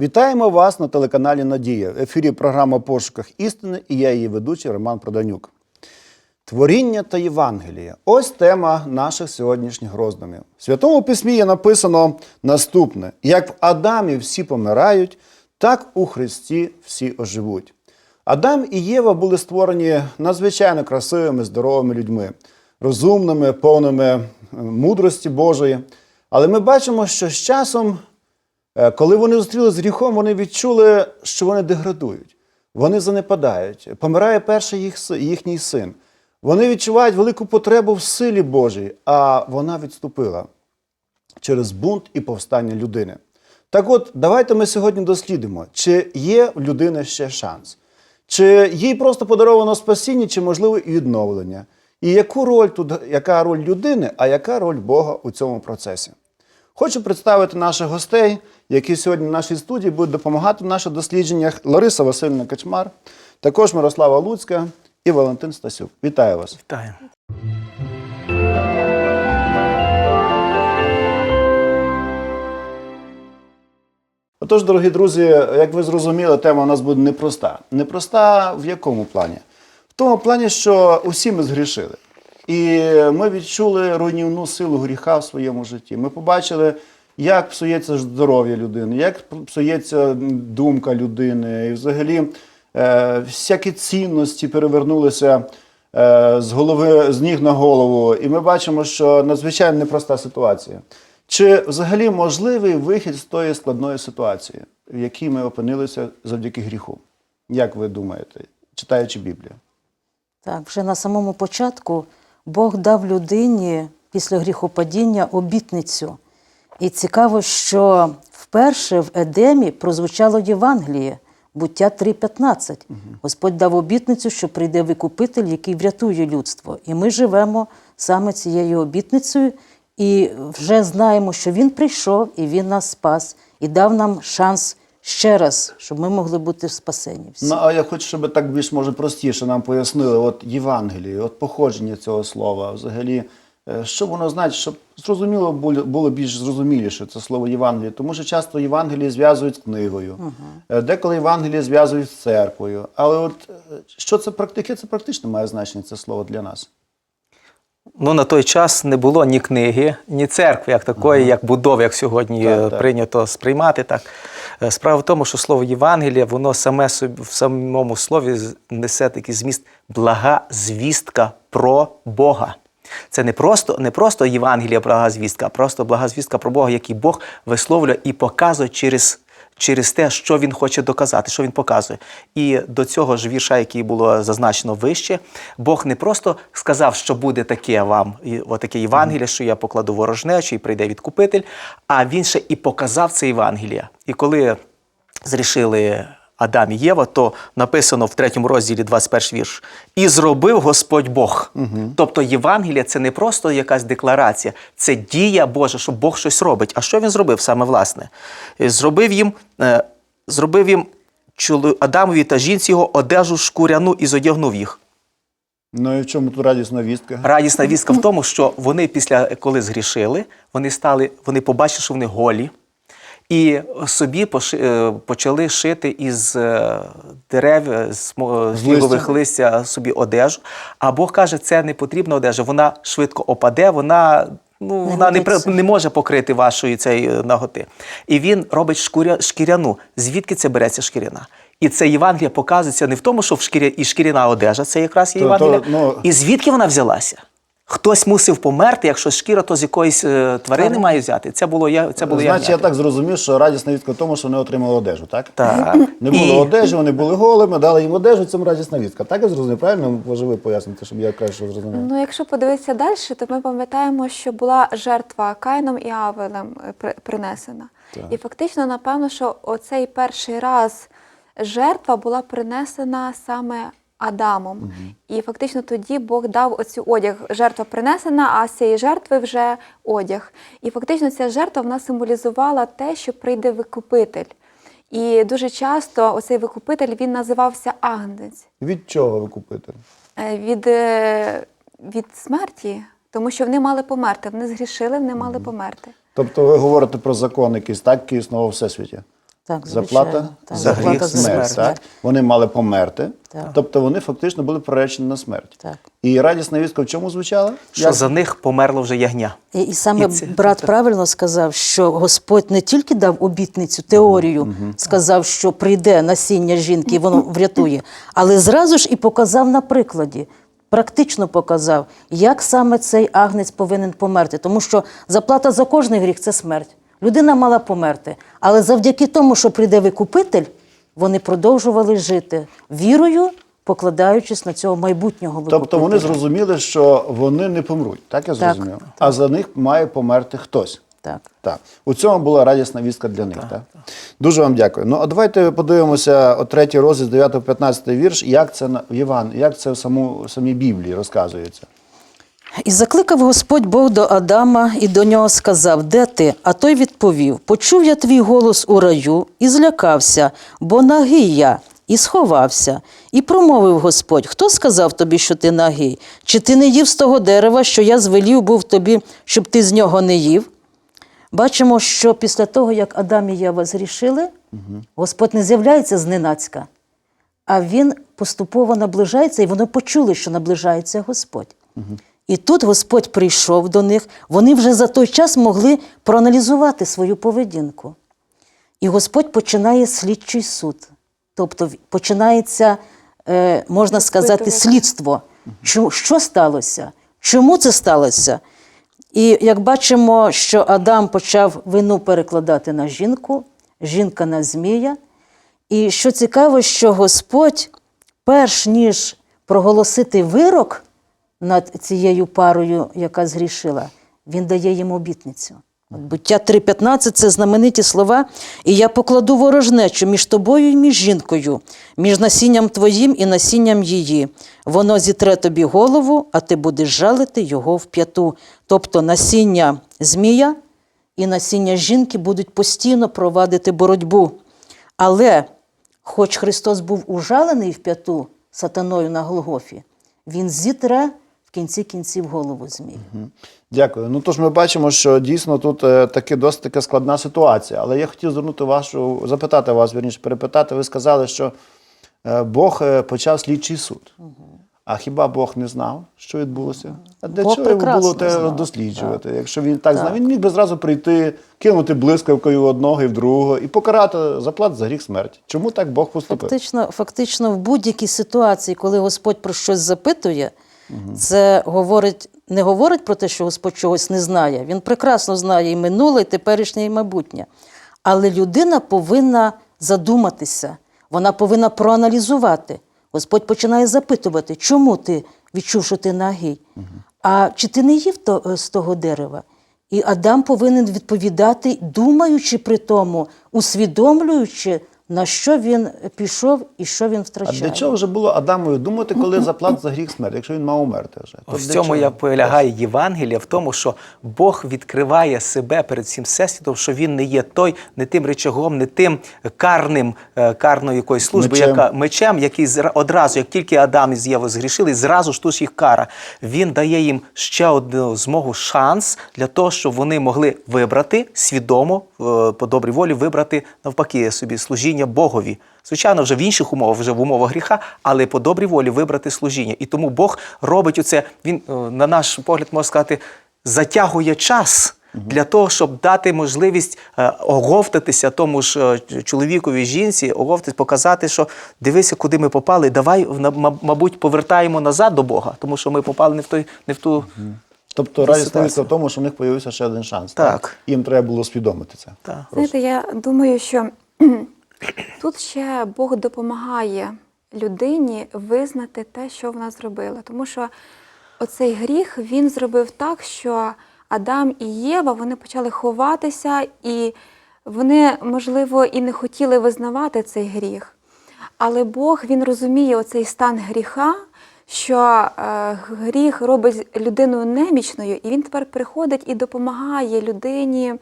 Вітаємо вас на телеканалі Надія. В ефірі програма «Пошуках істини і я її ведучий Роман Проданюк. Творіння та Євангелія. Ось тема наших сьогоднішніх роздумів. В Святому Письмі є написано наступне: як в Адамі всі помирають, так у Христі всі оживуть. Адам і Єва були створені надзвичайно красивими, здоровими людьми, розумними, повними е, мудрості Божої. Але ми бачимо, що з часом Коли вони зустрілися з гріхом, вони відчули, що вони деградують, вони занепадають. Помирає перший їх, їхній син. Вони відчувають велику потребу в силі Божій, а вона відступила через бунт і повстання людини. Так от, давайте ми сьогодні дослідимо, чи є в людини ще шанс, чи їй просто подаровано спасіння, чи можливо і відновлення. І яку роль тут, яка роль людини, а яка роль Бога у цьому процесі? Хочу представити наших гостей, які сьогодні в нашій студії будуть допомагати в наших дослідженнях Лариса Васильівна Качмар, також Мирослава Луцька і Валентин Стасюк. Вітаю вас. Вітаю. Отож, дорогі друзі, як ви зрозуміли, тема у нас буде непроста. Непроста в якому плані? В тому плані, що усі ми згрішили. І ми відчули руйнівну силу гріха в своєму житті. Ми побачили, як псується здоров'я людини, як псується думка людини, і взагалі е, всякі цінності перевернулися е, з голови з ніг на голову. І ми бачимо, що надзвичайно непроста ситуація. Чи взагалі можливий вихід з тої складної ситуації, в якій ми опинилися завдяки гріху? Як ви думаєте, читаючи Біблію? Так, вже на самому початку Бог дав людині після гріхопадіння обітницю. І цікаво, що вперше в Едемі прозвучало Євангеліє, буття 3.15. Господь дав обітницю, що прийде викупитель, який врятує людство. І ми живемо саме цією обітницею, і вже знаємо, що Він прийшов і Він нас спас, і дав нам шанс ще раз, щоб ми могли бути спасені. Всі. Ну, а я хочу, щоб так більш може простіше нам пояснили, от Євангеліє, от походження цього слова, взагалі, е, що воно значить, щоб зрозуміло було, більш зрозуміліше це слово Євангеліє, тому що часто Євангеліє зв'язують з книгою, Е, деколи Євангеліє зв'язують з церквою. Але от е, що це практики, це практично має значення це слово для нас. Ну, на той час не було ні книги, ні церкви, як такої, як будови, як сьогодні Так, так. прийнято сприймати. Так. Е, Справа в тому, що слово Євангелія, воно саме в самому слові несе такий зміст блага звістка про Бога. Це не просто, не просто Євангелія блага звістка, а просто блага звістка про Бога, який Бог висловлює і показує через через те, що він хоче доказати, що він показує. І до цього ж вірша, який було зазначено вище, Бог не просто сказав, що буде таке вам, отаке Євангеліє, що я покладу ворожнечу і прийде відкупитель, а він ще і показав це Євангеліє. І коли зрішили Адам і Єва, то написано в третьому розділі 21 вірш. І зробив Господь Бог. Тобто Євангелія це не просто якась декларація, це дія Божа, що Бог щось робить. А що він зробив саме власне? Е, Зробив їм, е, зробив їм Адамові та жінці його одежу шкуряну і зодягнув їх. Ну і в чому тут радісна вістка? Радісна вістка в тому, що вони після коли згрішили, вони стали, вони побачили, що вони голі. І собі е, почали шити із е, дерев, е, з З фігових листя? собі одежу. А Бог каже, це не потрібна одежа, вона швидко опаде, вона, ну, Не вона не, не може покрити вашої цієї наготи. І він робить шкуря, шкіряну. Звідки це береться шкіряна? І це Євангелія показується не в тому, що в шкіря, і шкіряна одежа, це якраз є То- то, ну- І звідки вона взялася? Хтось мусив померти, якщо шкіра, то з якоїсь е, тварини має взяти. Це було я, це було Значить, я так зрозумів, що радісна вістка в тому, що вони отримали одежу, так? Так. Не було І- одежі, вони були голими, дали їм одежу, цьому радісна вістка. Так я зрозумів, правильно? Може, ви поясните, щоб я краще зрозумів. Ну, якщо подивитися далі, то ми пам'ятаємо, що була жертва Каїном і Авелем е, при- принесена. І фактично, напевно, що оцей перший раз жертва була принесена саме Адамом. І фактично тоді Бог дав оцю одяг. Жертва принесена, а з цієї жертви вже одяг. І фактично ця жертва вона символізувала те, що прийде викупитель. І дуже часто оцей викупитель він називався Агнець. Від чого ви купите? Е, від, е, від смерті, тому що вони мали померти. Вони згрішили, вони мали померти. Тобто ви говорите про закон якийсь, так, який існував у всесвіті. Так, заплата. Так, за заплата гріх за смерть. смерть. Так? Вони мали померти, Так. тобто вони фактично були приречені на смерть. Так. І радісна вістка в чому звучала? Що Як? за них померло вже ягня. І, і саме І це- брат це- правильно сказав, що Господь не тільки дав обітницю, теорію, сказав, що прийде насіння жінки, і воно врятує, але зразу ж і показав на прикладі. Практично показав, як саме цей агнець повинен померти. Тому що заплата за кожний гріх це смерть. Людина мала померти. Але завдяки тому, що прийде викупитель, вони продовжували жити вірою, покладаючись на цього майбутнього викупителя. Тобто вони зрозуміли, що вони не помруть, так я Так, зрозумів? А за них має померти хтось. Так. Так, у цьому була радісна вістка для них. Так, Дуже вам дякую. Ну, а давайте подивимося о третій розділ, 9-15 вірш, як це в Іван, як це в саму, самій Біблії розказується. І закликав Господь Бог до Адама і до нього сказав: Де ти? А той відповів: Почув я твій голос у раю і злякався, бо нагий я, і сховався. І промовив Господь: Хто сказав тобі, що ти нагий? Чи ти не їв з того дерева, що я звелів був тобі, щоб ти з нього не їв? Бачимо, що після того, як Адам і Єва зрішили, Господь не з'являється зненацька, а він поступово наближається, і вони почули, що наближається Господь. І тут Господь прийшов до них, вони вже за той час могли проаналізувати свою поведінку. І Господь починає слідчий суд. Тобто починається, е, можна сказати, слідство. Що сталося? Чому це сталося? І як бачимо, що Адам почав вину перекладати на жінку, жінка на змія. І що цікаво, що Господь, перш ніж проголосити вирок над цією парою, яка згрішила, він дає їм обітницю. Буття 3.15 це знамениті слова. І я покладу ворожнечу між тобою і між жінкою, між насінням твоїм і насінням її. Воно зітре тобі голову, а ти будеш жалити його в п'яту. Тобто насіння змія і насіння жінки будуть постійно провадити боротьбу. Але, хоч Христос був ужалений в п'яту сатаною на Голгофі, він зітре в кінці кінців голову змії. Дякую. Ну тож ми бачимо, що дійсно тут е, таки досить така складна ситуація. Але я хотів звернути вашу, запитати вас, вірніше, перепитати. Ви сказали, що е, Бог е, почав слідчий суд. А хіба Бог не знав, що відбулося? А для Бог чого йому було те знав, досліджувати? Якщо він так, знав, він міг би зразу прийти, кинути блискавкою в одного і в другого і покарати заплат за гріх смерті. Чому так Бог поступив? Фактично, фактично, в будь-якій ситуації, коли Господь про щось запитує, це говорить, не говорить про те, що Господь чогось не знає. Він прекрасно знає і минуле, і теперішнє, і майбутнє. Але людина повинна задуматися, вона повинна проаналізувати. Господь починає запитувати, чому ти відчув, що ти нагий? А чи ти не їв то, е, з того дерева? І Адам повинен відповідати, думаючи при тому, усвідомлюючи, на що він пішов і що він А втрачає. для чого вже було Адамові думати, коли заплат за гріх смерті, якщо він мав умерти вже? То В цьому чого? я полягає Євангелія в тому, що Бог відкриває себе перед всім всесвітом, що він не є той, не тим речагом, не тим карним, е, карною якоюсь службою, Мечем. яка мечем, який зра- одразу, як тільки Адам із Євою згрішили, зразу ж тут їх кара. Він дає їм ще одну змогу, шанс для того, щоб вони могли вибрати свідомо по добрій волі, вибрати навпаки собі служіння Богові. Звичайно, вже в інших умовах, вже в умовах гріха, але по добрій волі вибрати служіння. І тому Бог робить оце, він, е, на наш погляд, можна сказати, затягує час. Для того, щоб дати можливість е, оговтатися тому ж е, чоловікові жінці, оговтатись, показати, що дивися, куди ми попали, давай, мабуть, повертаємо назад до Бога, тому що ми попали не в, той, не в ту. Тобто вістка в тому, що в них з'явився ще один шанс. Так. Їм треба було свідомити це. Та. Знаєте, я думаю, що тут ще Бог допомагає людині визнати те, що вона зробила. Тому що оцей гріх він зробив так, що Адам і Єва вони почали ховатися, і вони, можливо, і не хотіли визнавати цей гріх. Але Бог він розуміє оцей стан гріха, що е, гріх робить людину немічною, і він тепер приходить і допомагає людині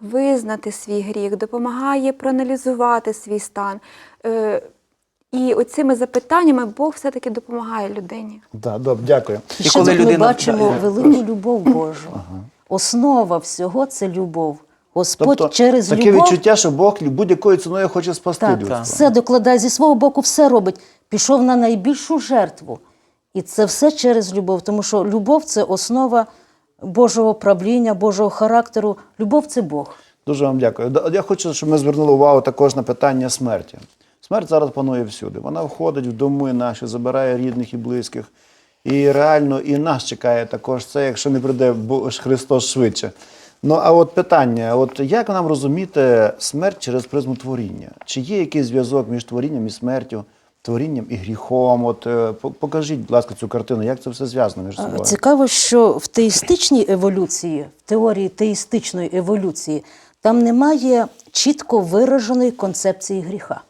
визнати свій гріх, допомагає проаналізувати свій стан. Е, і оцими запитаннями Бог все-таки допомагає людині. Так, добре, дякую. І ще коли тут ми бачимо Да, велику любов Божу. Основа всього це любов. Господь тобто, через таке любов відчуття, що Бог будь-якою ціною хоче спасти так, людство. все докладає зі свого боку, все робить. Пішов на найбільшу жертву. І це все через любов, тому що любов це основа Божого правління, Божого характеру. Любов це Бог. Дуже вам дякую. Я хочу, щоб ми звернули увагу також на питання смерті. Смерть зараз панує всюди. Вона входить в доми наші, забирає рідних і близьких. І реально і нас чекає також це, якщо не прийде Христос швидше. Ну а от питання: от як нам розуміти смерть через призму творіння? Чи є якийсь зв'язок між творінням і смертю, творінням і гріхом? От е, покажіть, будь ласка, цю картину, як це все зв'язано між собою? Цікаво, що в теїстичній еволюції, в теорії теїстичної еволюції, там немає чітко вираженої концепції гріха.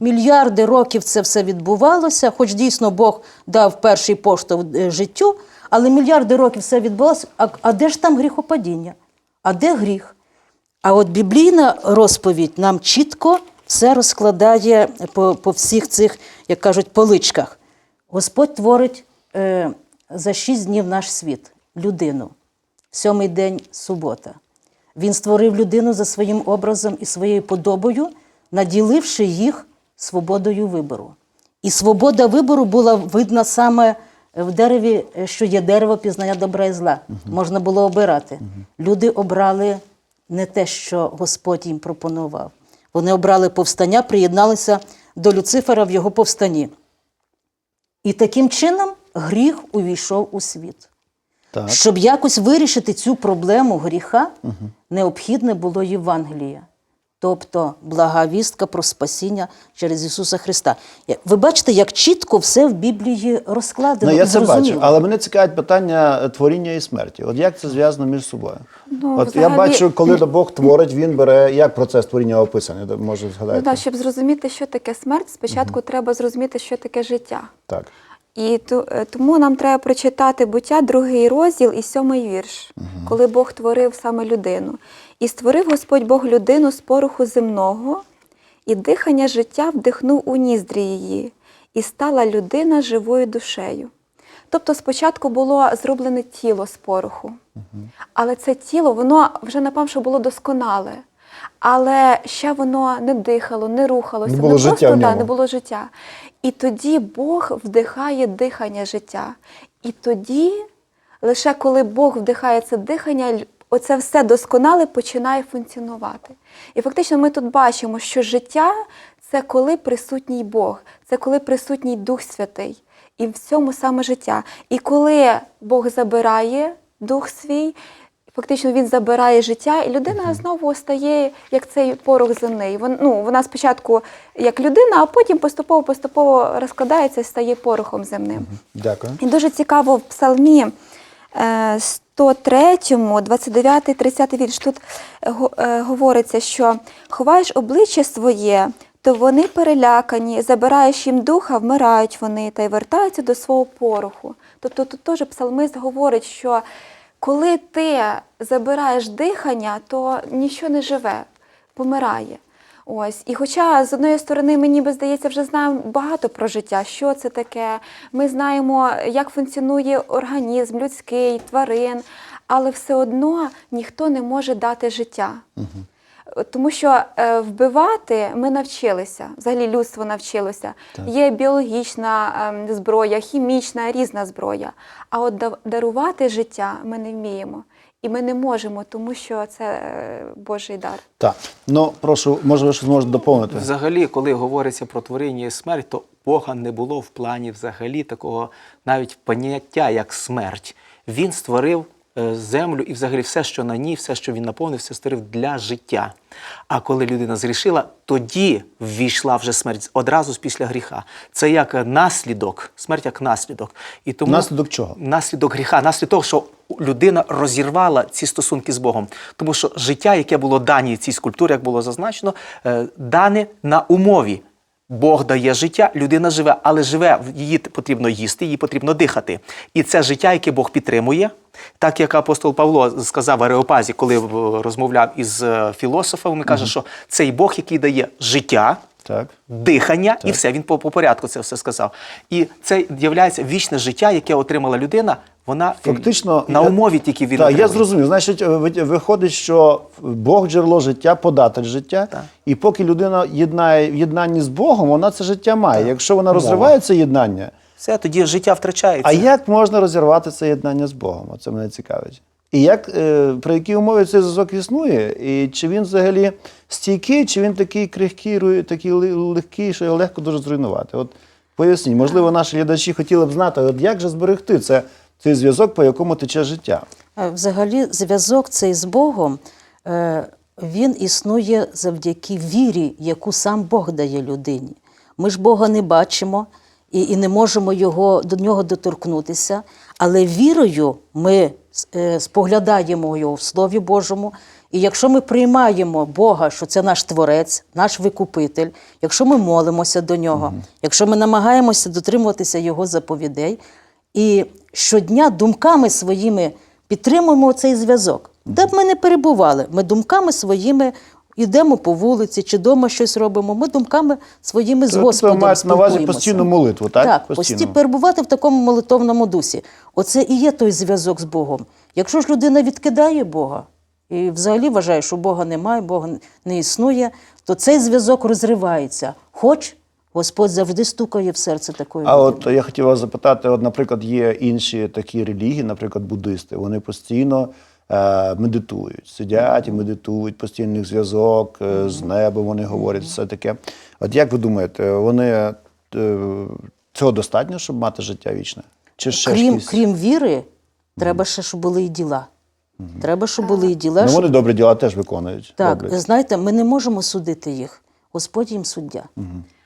Мільярди років це все відбувалося, хоч дійсно Бог дав перший поштовх е, життю, але мільярди років все відбувалося. А, а де ж там гріхопадіння? А де гріх? А от біблійна розповідь нам чітко все розкладає по, по всіх цих, як кажуть, поличках. Господь творить е, за шість днів наш світ, людину. Сьомий день субота. Він створив людину за своїм образом і своєю подобою, наділивши їх свободою вибору. І свобода вибору була видна саме в дереві, е, що є дерево пізнання добра і зла. Можна було обирати. Люди обрали не те, що Господь їм пропонував. Вони обрали повстання, приєдналися до Люцифера в його повстанні. І таким чином гріх увійшов у світ. Так. Щоб якось вирішити цю проблему гріха, необхідне було Євангеліє, тобто блага вістка про спасіння через Ісуса Христа. Ви бачите, як чітко все в Біблії розкладено. Ну, я це бачу, але мене цікавить питання е, творіння і смерті. От як це зв'язано між собою? Ну, От я бачу, коли Бог творить, він бере як процес творіння описаний, може Ну, згадати. да, щоб зрозуміти, що таке смерть, спочатку треба зрозуміти, що таке життя. Так. І е, тому нам треба прочитати буття, другий розділ і сьомий вірш, коли Бог творив саме людину. І створив Господь Бог людину з пороху земного, і дихання життя вдихнув у ніздрі її, і стала людина живою душею. Тобто спочатку було зроблене тіло з пороху, але це тіло, воно вже напевно, що було досконале. Але ще воно не дихало, не рухалося, Не було життя просто ньому. не було життя. І тоді Бог вдихає дихання життя. І тоді, лише коли Бог вдихає це дихання, оце все досконале починає функціонувати. І фактично ми тут бачимо, що життя це коли присутній Бог, це коли присутній Дух Святий. І в цьому саме життя. І коли Бог забирає Дух свій, Фактично він забирає життя, і людина знову стає як цей порох земний. Вон, ну, вона спочатку як людина, а потім поступово-поступово розкладається і стає порохом земним. Дякую. І дуже цікаво в псалмі е, 103, 29, 30 вірш. Тут е, е, говориться, що ховаєш обличчя своє, то вони перелякані, забираєш їм духа, вмирають вони та й вертаються до свого пороху. Тобто тут теж псалмист говорить, що коли ти забираєш дихання, то нічого не живе, помирає. Ось, і хоча з одної сторони, мені би здається, вже знаємо багато про життя, що це таке. Ми знаємо, як функціонує організм людський, тварин, але все одно ніхто не може дати життя. Тому що е, вбивати ми навчилися, взагалі людство навчилося. Є біологічна ем, зброя, хімічна, різна зброя. А от дарувати життя ми не вміємо. І ми не можемо, тому що це е, Божий дар. Так. Ну, прошу, може, ви щось зможете доповнити? Взагалі, коли говориться про творіння і смерть, то Бога не було в плані взагалі такого навіть поняття, як смерть. Він створив землю і взагалі все, що на ній, все, що він наповнив, все створив для життя. А коли людина зрішила, тоді ввійшла вже смерть одразу після гріха. Це як е, наслідок, смерть як наслідок. І тому Наслідок чого? наслідок гріха, наслідок того, що людина розірвала ці стосунки з Богом. Тому що життя, яке було дані цій скульптурі, як було зазначено, е, дане на умові. Бог дає життя, людина живе, але живе, її потрібно їсти, її потрібно дихати. І це життя, яке Бог підтримує, так як апостол Павло сказав в Ареопазі, коли розмовляв із філософом, філософами, каже, що цей Бог, який дає життя, Так. дихання, і все. Він по, по порядку це все сказав. І це є вічне життя, яке отримала людина. Вона е, Фактично на я- умові тільки він Так, я зрозумів. Значить, е, виходить, що Бог джерело життя, податель життя. Так. І поки людина єднає в єднанні з Богом, вона це життя має. Якщо вона розриває це єднання, Все, тоді життя втрачається. а як можна розірвати це єднання з Богом? Оце мене цікавить. І як, е, при якій умові цей зв'язок існує, і чи він взагалі стійкий, чи він такий крихкий, такий легкий, що його легко дуже зруйнувати? От поясніть, можливо, наші глядачі хотіли б знати, от як же зберегти це, цей зв'язок, по якому тече життя? Е, Взагалі, зв'язок цей з Богом, е, він існує завдяки вірі, яку сам Бог дає людині. Ми ж Бога не бачимо і, і не можемо його, до нього доторкнутися, але вірою ми споглядаємо його в Слові Божому. І якщо ми приймаємо Бога, що це наш Творець, наш Викупитель, якщо ми молимося до нього, якщо ми намагаємося дотримуватися Його заповідей, і щодня думками своїми підтримуємо цей зв'язок. Де б ми не перебували, ми думками своїми йдемо по вулиці чи вдома щось робимо. Ми думками своїми з Тобто Господом мається на увазі постійну молитву, так? Так, Постійно. перебувати в такому молитовному дусі. Оце і є той зв'язок з Богом. Якщо ж людина відкидає Бога і взагалі вважає, що Бога немає, Бога не існує, то цей зв'язок розривається. Хоч Господь завжди стукає в серце такої А людини. от я хотів вас запитати: от, наприклад, є інші такі релігії, наприклад, буддисти. Вони постійно медитують, сидять і медитують, постійний зв'язок е, з небом. Вони говорять все таке. От як ви думаєте, вони е, цього достатньо, щоб мати життя вічне? Чи ще крім, якісь? крім віри, треба ще, щоб були і діла. Треба, щоб були і діла. Ну, щоб- вони добрі діла теж виконують. Так, роблять. знаєте, ми не можемо судити їх. Господь їм суддя.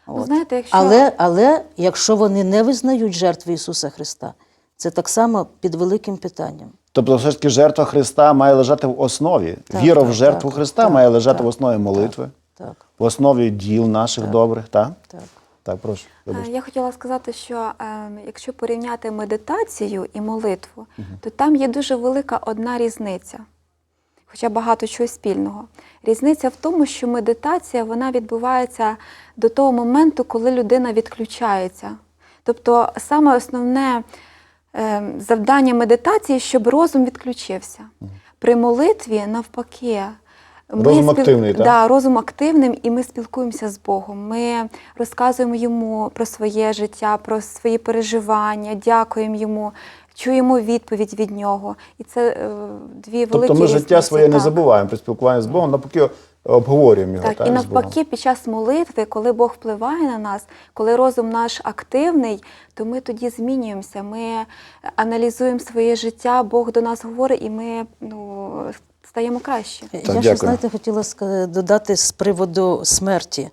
Ну, знаєте, якщо Але, але якщо вони не визнають жертви Ісуса Христа, це так само під великим питанням. Тобто, все ж таки, жертва Христа має лежати в основі. Так, Віра в жертву так, Христа так, має лежати так, в основі молитви, Так, в основі діл наших добрих. Так? так. Так, прошу. Е. Я хотіла сказати, що е, якщо порівняти медитацію і молитву, то там є дуже велика одна різниця, хоча багато чого спільного. Різниця в тому, що медитація вона відбувається до того моменту, коли людина відключається. Тобто саме основне завдання медитації, щоб розум відключився. При молитві навпаки. ми Розум активний, так? Да, розум активним, і ми спілкуємося з Богом. Ми розказуємо йому про своє життя, про свої переживання, дякуємо йому, чуємо відповідь від нього. І це е, дві великі Тобто ми життя різниці, своє не забуваємо при спілкуванні з Богом, навпаки обговорюємо його. Так, Так, і навпаки, Богом. під час молитви, коли Бог впливає на нас, коли розум наш активний, то ми тоді змінюємося. Ми аналізуємо своє життя, Бог до нас говорить, і ми ну, стаємо краще. Я дякую. ще, знаєте, хотіла додати з приводу смерті,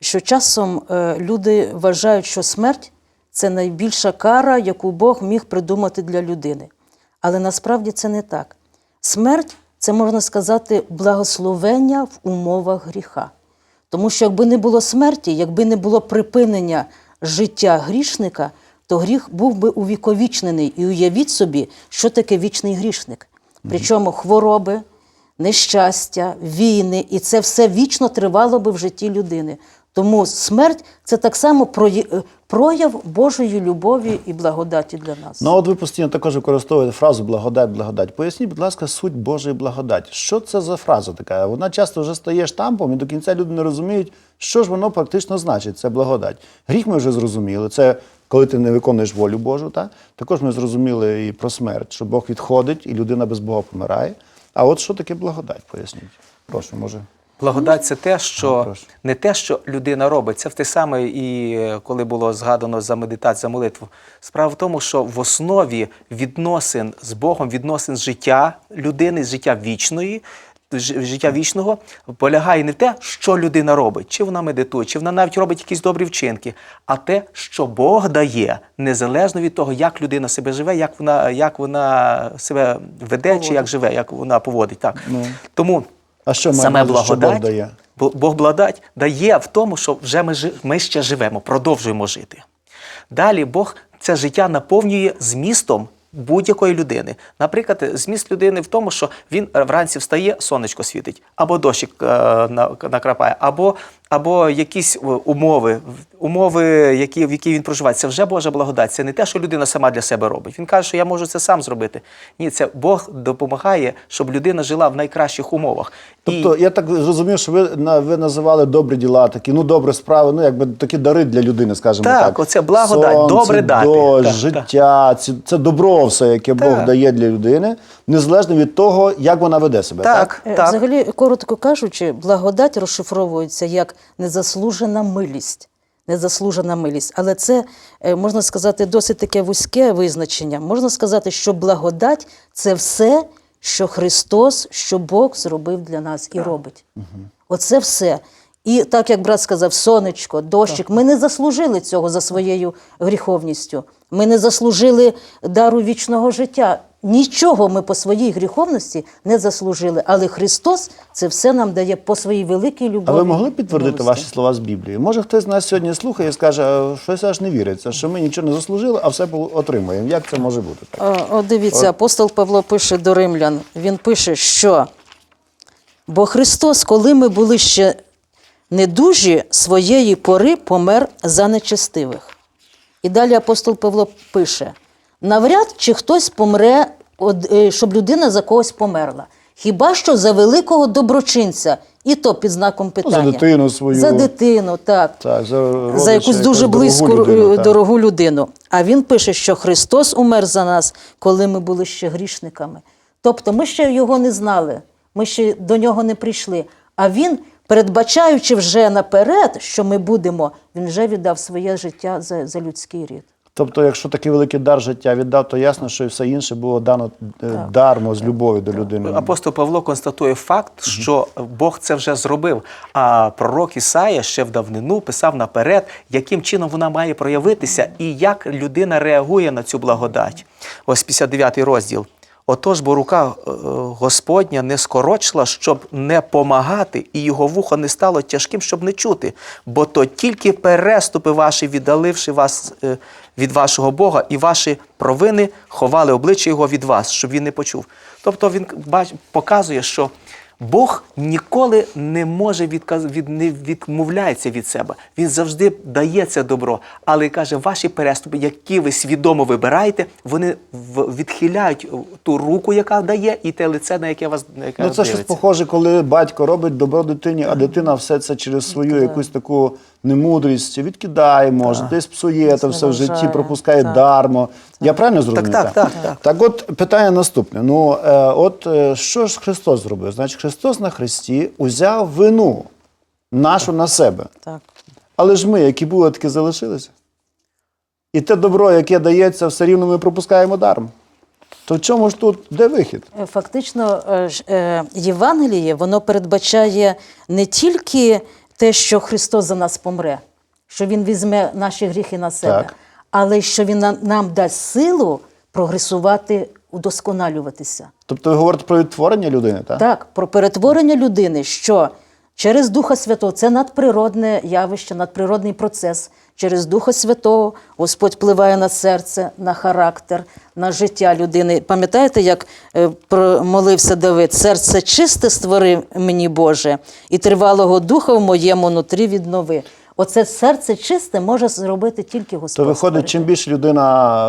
що часом е, люди вважають, що смерть це найбільша кара, яку Бог міг придумати для людини. Але насправді це не так. Смерть це можна сказати благословення в умовах гріха. Тому що якби не було смерті, якби не було припинення життя грішника, то гріх був би увіковічнений. І уявіть собі, що таке вічний грішник. Причому хвороби, нещастя, війни, і це все вічно тривало би в житті людини. Тому смерть це так само е, прояв Божої любові і благодаті для нас. Ну, от ви постійно також використовуєте фразу благодать, благодать. Поясніть, будь ласка, суть Божої благодаті. Що це за фраза така? Вона часто вже стає штампом, і до кінця люди не розуміють, що ж воно практично значить. Це благодать. Гріх ми вже зрозуміли. Це коли ти не виконуєш волю Божу. Та? Також ми зрозуміли і про смерть, що Бог відходить, і людина без Бога помирає. А от що таке благодать? Поясніть. Прошу, може. Благодать це те, що прошу. не те, що людина робить. Це в те саме, і е, коли було згадано за медитацію, за молитву. Справа в тому, що в основі відносин з Богом, відносин життя людини, життя вічної. Життя вічного полягає не те, що людина робить, чи вона медитує, чи вона навіть робить якісь добрі вчинки, а те, що Бог дає, незалежно від того, як людина себе живе, як вона, як вона себе веде, чи як живе, як вона поводить. Так. Тому А що має саме бути, що Бог благодать, дає? Бо- Бог благодать дає в тому, що вже ми, жи- ми ще живемо, продовжуємо жити. Далі Бог це життя наповнює змістом будь-якої людини. Наприклад, зміст людини в тому, що він вранці встає, сонечко світить, або дощик е, на- накрапає, або, або якісь умови, умови, які, в які він проживає, це вже Божа благодать. Це не те, що людина сама для себе робить. Він каже, що я можу це сам зробити. Ні, це Бог допомагає, щоб людина жила в найкращих умовах. Тобто, я так зрозумів, що ви, на- ви називали добрі діла, такі, ну, добрі справи, ну, якби такі дари для людини, скажімо Так, так. оце благодать, Сонце, добре дати. Так, життя, Це, це добро все, яке Бог дає для людини, незалежно від того, як вона веде себе. Так. так, Е, так. Взагалі, коротко кажучи, благодать розшифровується як незаслужена милість. Незаслужена милість. Але це, е, можна сказати, досить таке вузьке визначення. Можна сказати, що благодать це все, що Христос, що Бог зробив для нас і робить. Оце все. І так як брат сказав, сонечко, дощик, ми не заслужили цього за своєю гріховністю. Ми не заслужили дару вічного життя. Нічого ми по своїй гріховності не заслужили. Але Христос це все нам дає по своїй великій любові. А ви могли підтвердити милості. ваші слова з Біблії? Може, хтось з нас сьогодні слухає і скаже, «А, щось аж не віриться, що ми нічого не заслужили, а все отримуємо. Як це може бути? Так? О, дивіться, апостол Павло пише до римлян. Він пише, що бо Христос, коли ми були ще недужі, своєї пори помер за нечестивих. І далі апостол Павло пише: навряд чи хтось помре, е, щоб людина за когось померла. Хіба що за великого доброчинця, і то під знаком питання. дитину свою. За дитину, так. Так, за, за якусь дуже дорогу близьку людину, е, дорогу людину. А він пише, що Христос умер за нас, коли ми були ще грішниками. Тобто ми ще його не знали, ми ще до нього не прийшли. А він, передбачаючи вже наперед, що ми будемо, він вже віддав своє життя за, за людський рід. Тобто, якщо такий великий дар життя віддав, то ясно, що і все інше було дано так. дармо з любові до людини. Апостол Павло констатує факт, що Бог це вже зробив. А пророк Ісая ще в давнину писав наперед, яким чином вона має проявитися і як людина реагує на цю благодать. Ось 59 розділ. Отож, бо рука е, Господня не скорочила, щоб не помагати, і його вухо не стало тяжким, щоб не чути. Бо то тільки переступи ваші, віддаливши вас е, від вашого Бога, і ваші провини ховали обличчя його від вас, щоб він не почув. Тобто він показує, що Бог ніколи не може відказ... від... не відмовляється від себе. Він завжди дає це добро. Але каже, ваші переступи, які ви свідомо вибираєте, вони в- відхиляють ту руку, яка дає, і те лице, на яке вас на яке Ну, це щось похоже, коли батько робить добро дитині, а дитина все це через свою якусь таку немудрість відкидає, може, десь псує це все в житті, пропускає Так. дармо. Я правильно зрозумів? так, так, так. Так от питання наступне. Ну, е, от е, що ж Христос зробив? Значить, Христос на Христі узяв вину нашу на себе. Так. Але ж ми, які були, таки залишилися. І те добро, яке дається, все рівно ми пропускаємо даром. То в чому ж тут де вихід? Е, Фактично, Євангеліє воно передбачає не тільки те, що Христос за нас помре, що Він візьме наші гріхи на себе, Так. але що Він нам, дасть силу прогресувати, удосконалюватися. Тобто ви говорите про відтворення людини, так? Так, про перетворення людини, що через Духа Святого це надприродне явище, надприродний процес. Через Духа Святого Господь впливає на серце, на характер, на життя людини. Пам'ятаєте, як е, молився Давид? Серце чисте створи мені, Боже, і тривалого духа в моєму нутрі віднови. Оце серце чисте може зробити тільки Господь. То виходить, чим більше людина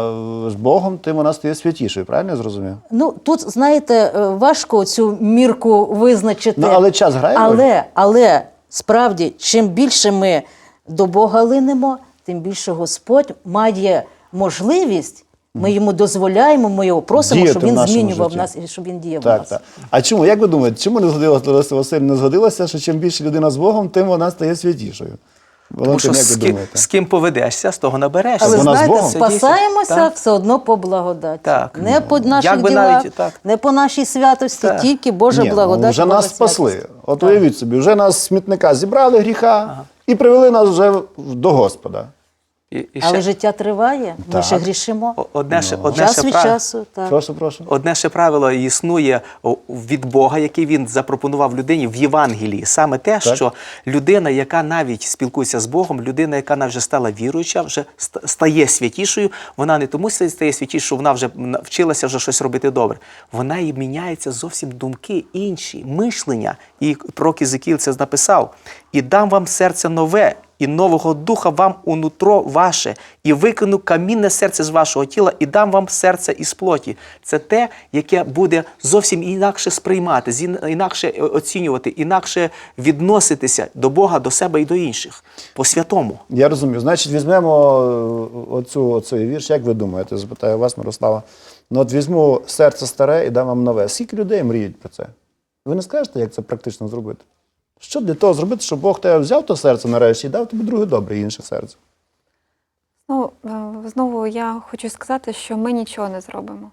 е, з Богом, тим вона стає святішою, правильно я зрозумів? Ну тут знаєте, е, важко цю мірку визначити. Ну, але час грає? Але, але справді, чим більше ми до Бога линемо, тим більше Господь має можливість. Ми йому дозволяємо, ми його просимо, Діяти щоб він змінював житті. нас і щоб він діяв в Так, нас. так. А чому? Як ви думаєте, чому не згодилося Лариса Васильівна? Не згодилося, що чим більше людина з Богом, тим вона стає святішою? Тому що як з думаєте? з ким поведешся, з того наберешся. Але Вона з знаєте, Богом? Спасаємося Так. все одно по благодаті. Так. Не по наших Як би ділах, навіть так. не по нашій святості, Так. тільки Божа Ні, ну, благодать. вже Божа нас спасли. святість. От уявіть собі, вже нас з смітника зібрали гріха і привели нас вже в- до Господа. І, і Але життя триває, ми Так. ще грішимо. одне, ще, одне, Час ще від прав- часу, так. Прошу, прошу. Одне ще правило існує від Бога, яке він запропонував людині в Євангелії. Саме те, Так. що людина, яка навіть спілкується з Богом, людина, яка вже стала віруюча, вже стає святішою. Вона не тому стає святішою, що вона вже навчилася вже щось робити добре. Вона і міняється зовсім думки інші, мишлення. І пророк Ізекіл це написав: і дам вам серце нове. І нового духа вам у нутро ваше, і викину камінне серце з вашого тіла, і дам вам серце із плоті. Це те, яке буде зовсім інакше сприймати, інакше е, оцінювати, інакше відноситися до Бога, до себе і до інших по святому. Я розумію. Значить, візьмемо е, оцю, вірш. Як ви думаєте? Запитаю вас, Мирослава. Ну, от візьму серце старе і дам вам нове. Скільки людей мріють про це? Ви не скажете, як це практично зробити? Що для того зробити, щоб Бог тебе взяв то серце нарешті і дав тобі друге добре, інше серце? Ну, е, знову я хочу сказати, що ми нічого не зробимо.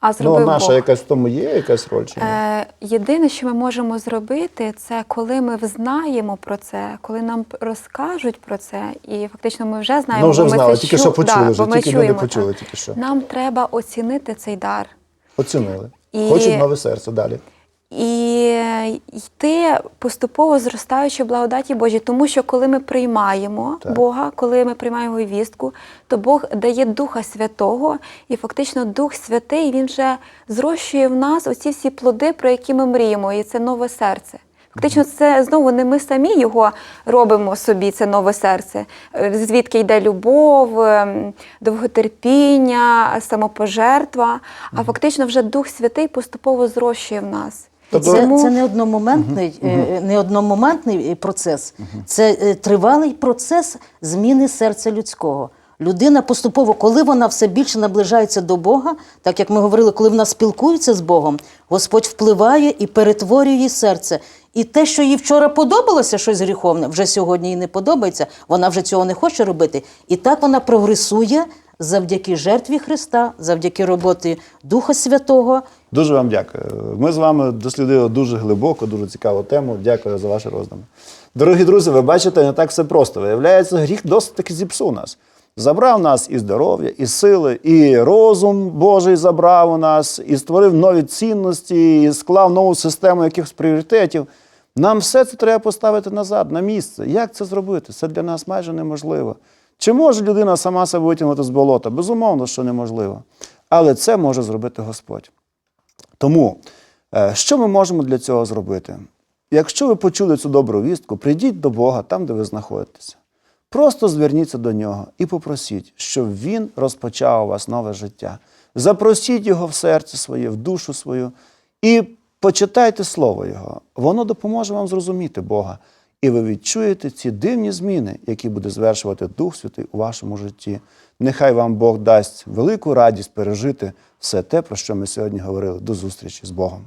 А зробив ну, наша Бог. якась в тому є якась роль чи ні? Е, єдине, що ми можемо зробити, це коли ми взнаємо про це, коли нам розкажуть про це, і фактично ми вже знаємо, Ну, вже бо ми знали, це тільки чу- що почули да, вже, бо ми тільки люди почули так. тільки що. Нам треба оцінити цей дар. Оцінили. І- Хочуть нове серце далі. І йти поступово зростаючи в благодаті Божій, тому що коли ми приймаємо Так. Бога, коли ми приймаємо його вістку, то Бог дає Духа Святого, і фактично Дух Святий він вже зрощує в нас оці всі плоди, про які ми мріємо, і це нове серце. Фактично, це знову не ми самі його робимо собі, це нове серце, е, звідки йде любов, ем, довготерпіння, самопожертва. А фактично вже Дух Святий поступово зрощує в нас. Тобто- Це, це не одномоментний, е, не одномоментний е, процес, це е, тривалий процес зміни серця людського. Людина поступово, коли вона все більше наближається до Бога, так як ми говорили, коли вона спілкується з Богом, Господь впливає і перетворює її серце. І те, що їй вчора подобалося щось гріховне, вже сьогодні їй не подобається, вона вже цього не хоче робити. І так вона прогресує завдяки жертві Христа, завдяки роботі Духа Святого. Дуже вам дякую. Ми з вами дослідили дуже глибоко, дуже цікаву тему. Дякую за ваші роздуми. Дорогі друзі, ви бачите, не так все просто. Виявляється, гріх досить таки зіпсув нас. Забрав нас і здоров'я, і сили, і розум Божий забрав у нас, і створив нові цінності, і склав нову систему якихось пріоритетів. Нам все це треба поставити назад, на місце. Як це зробити? Це для нас майже неможливо. Чи може людина сама себе витягнути з болота? Безумовно, що неможливо. Але це може зробити Господь. Тому, е, що ми можемо для цього зробити? Якщо ви почули цю добру вістку, прийдіть до Бога там, де ви знаходитеся. Просто зверніться до нього і попросіть, щоб Він розпочав у вас нове життя. Запросіть Його в серце своє, в душу свою і почитайте Слово Його. Воно допоможе вам зрозуміти Бога. І ви відчуєте ці дивні зміни, які буде звершувати Дух Святий у вашому житті. Нехай вам Бог дасть велику радість пережити все те, про що ми сьогодні говорили. До зустрічі з Богом.